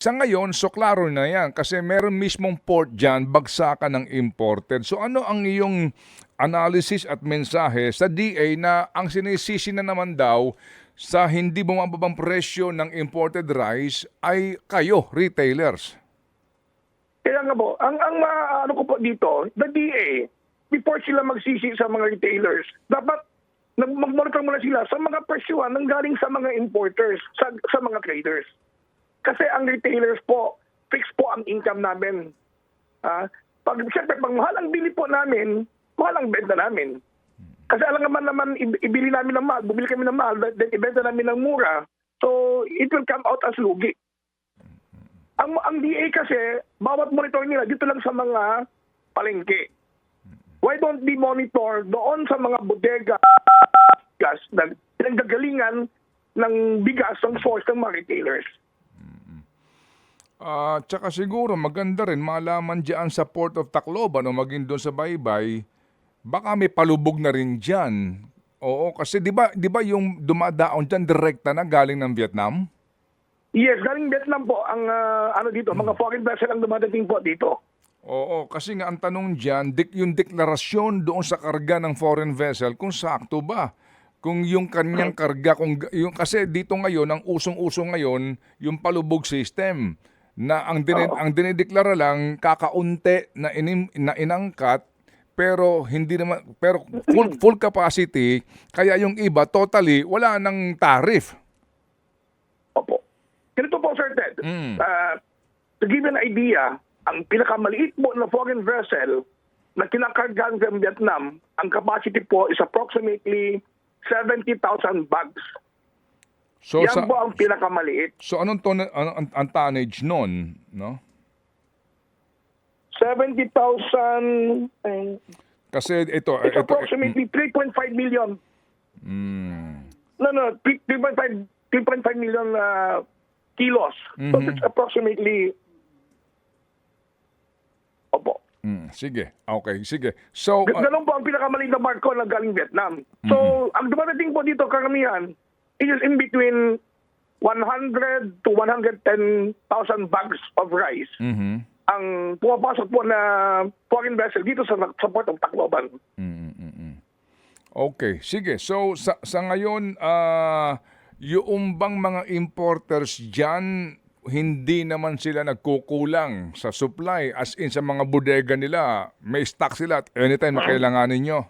Sa ngayon, so klaro na yan kasi meron mismong port dyan, bagsakan ng imported. So ano ang iyong analysis at mensahe sa DA na ang sinisisi na naman daw sa hindi bumababang presyo ng imported rice ay kayo, retailers? Kaya nga po, ang, ang ma- ano ko po dito, the DA, before sila magsisi sa mga retailers, dapat mag-monitor muna sila sa mga presyuhan ng galing sa mga importers, sa, sa mga traders. Kasi ang retailers po, fix po ang income namin. Ah, pag, siyempre, pag mahal ang bili po namin, mahal ang benta namin. Kasi alam naman naman, ibili namin ng mahal, bumili kami ng mahal, then ibenta namin ng mura. So, it will come out as lugi. Ang, ang DA kasi, bawat monitor nila dito lang sa mga palengke. Why don't they monitor doon sa mga bodega gas na pinanggagalingan ng bigas ng source ng mga retailers? Ah, tsaka siguro maganda rin malaman diyan sa Port of Tacloban o maging doon sa Baybay, baka may palubog na rin diyan. Oo, kasi 'di ba 'di ba yung dumadaon diyan direkta na galing ng Vietnam? Yes, galing Vietnam po ang ah, ano dito, mga foreign vessel ang dumadating po dito. Oo, kasi nga ang tanong diyan, dik yung deklarasyon doon sa karga ng foreign vessel kung sakto ba. Kung yung kanyang karga kung yung kasi dito ngayon ang usong-uso ngayon yung palubog system na ang din Oo. ang dinideklara lang kakaunti na inim, na inangkat pero hindi naman pero full full capacity kaya yung iba totally wala nang tariff. Opo. Ganito po, Sir Ted. Mm. Ah, to give you an idea, ang pinakamaliit po na foreign vessel na kinakargahan from Vietnam, ang capacity po is approximately 70,000 bags. So Yan sa po ang pinakamaliit. so anong ton ano, ang, ang tonnage noon, no? 70,000, eh, Kasi ito it's ito approximately 3.5 million. mm, No, no, 3.5 3.5 million uh, kilos. So Mhm. it's approximately Opo. mm, sige. Okay, sige. So G- uh, Ganun po ang pinakamaliit na barko na galing Vietnam. So, ang dumadating po dito karamihan is in between 100 to 110,000 bags of rice mhm. ang pumapasok po na foreign vessel dito sa, sa port of Tacloban. Mm, mm, mm. Okay, sige. So sa sa ngayon ah yung bang mga importers diyan hindi naman sila nagkukulang sa supply as in sa mga bodega nila. May stock sila at anytime na kailanganin nyo.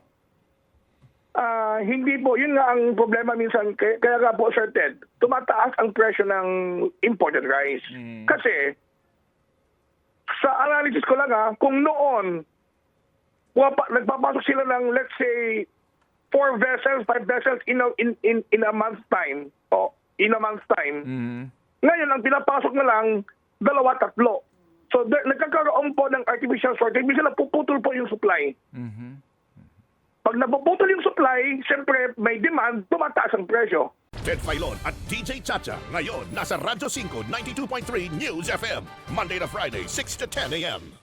Ah, hindi po, yun nga ang problema minsan. Kaya, kaya nga po, Sir Ted, tumataas ang presyo ng imported rice. Kasi, sa analysis ko lang ha, kung noon, pumapa- nagpapasok sila ng, let's say, four vessels, five vessels in a, in, in, in a month's time, o in a month's time, Mhm. ngayon, ang pinapasok na lang, dalawa, tatlo. So, there, nagkakaroon po ng artificial shortage. Minsan napuputol po yung supply. Mhm. Pag napuputol yung supply, siyempre may demand, tumataas ang presyo. Ted Filon at DJ Chacha. Ngayon, nasa Radyo 5, 92.3 News FM. Monday to Friday, 6 to 10 a.m.